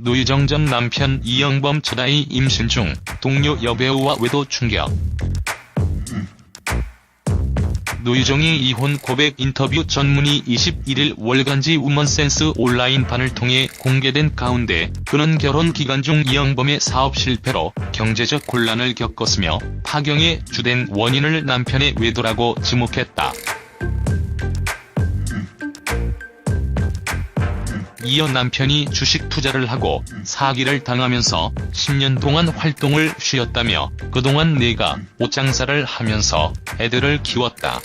노유정 전 남편 이영범 첫 아이 임신 중 동료 여배우와 외도 충격. 노유정이 이혼 고백 인터뷰 전문이 21일 월간지 우먼센스 온라인판을 통해 공개된 가운데 그는 결혼 기간 중 이영범의 사업 실패로 경제적 곤란을 겪었으며 파경의 주된 원인을 남편의 외도라고 지목했다. 이어 남편이 주식 투자를 하고 사기를 당하면서 10년 동안 활동을 쉬었다며 그동안 내가 옷장사를 하면서 애들을 키웠다.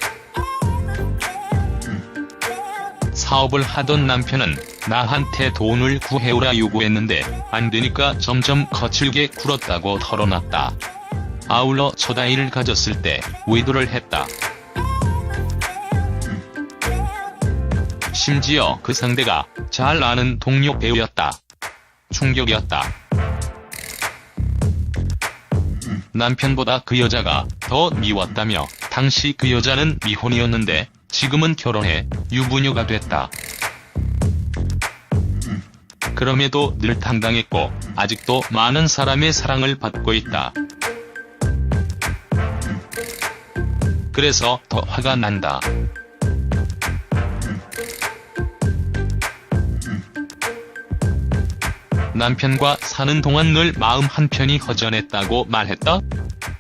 사업을 하던 남편은 나한테 돈을 구해오라 요구했는데 안 되니까 점점 거칠게 굴었다고 털어놨다. 아울러 첫 아이를 가졌을 때 외도를 했다. 심지어 그 상대가 잘 아는 동료 배우였다. 충격이었다. 남편보다 그 여자가 더 미웠다며 당시 그 여자는 미혼이었는데 지금은 결혼해 유부녀가 됐다. 그럼에도 늘 당당했고 아직도 많은 사람의 사랑을 받고 있다. 그래서 더 화가 난다. 남편과 사는 동안 늘 마음 한편이 허전했다고 말했다.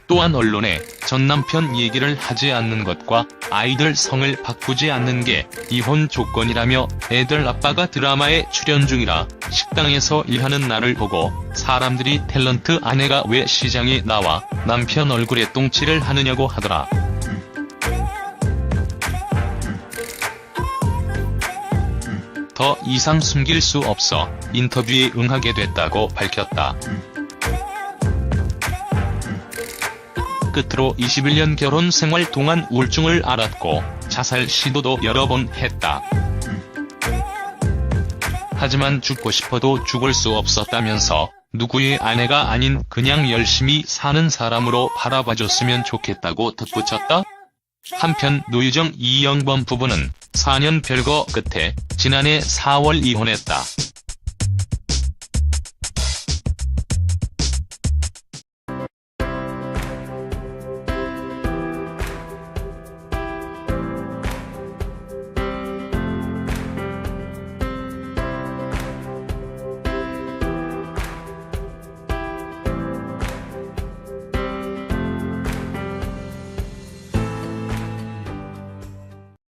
또한 언론에 전 남편 얘기를 하지 않는 것과 아이들 성을 바꾸지 않는 게 이혼 조건이라며 애들 아빠가 드라마에 출연 중이라 식당에서 일하는 나를 보고 사람들이 탤런트 아내가 왜 시장에 나와 남편 얼굴에 똥칠을 하느냐고 하더라. 더 이상 숨길 수 없어 인터뷰에 응하게 됐다고 밝혔다. 끝으로 21년 결혼 생활 동안 우울증을 앓았고 자살 시도도 여러 번 했다. 하지만 죽고 싶어도 죽을 수 없었다면서 누구의 아내가 아닌 그냥 열심히 사는 사람으로 바라봐줬으면 좋겠다고 덧붙였다. 한편 노유정 이영범 부부는 4년 별거 끝에 지난해 4월 이혼했다.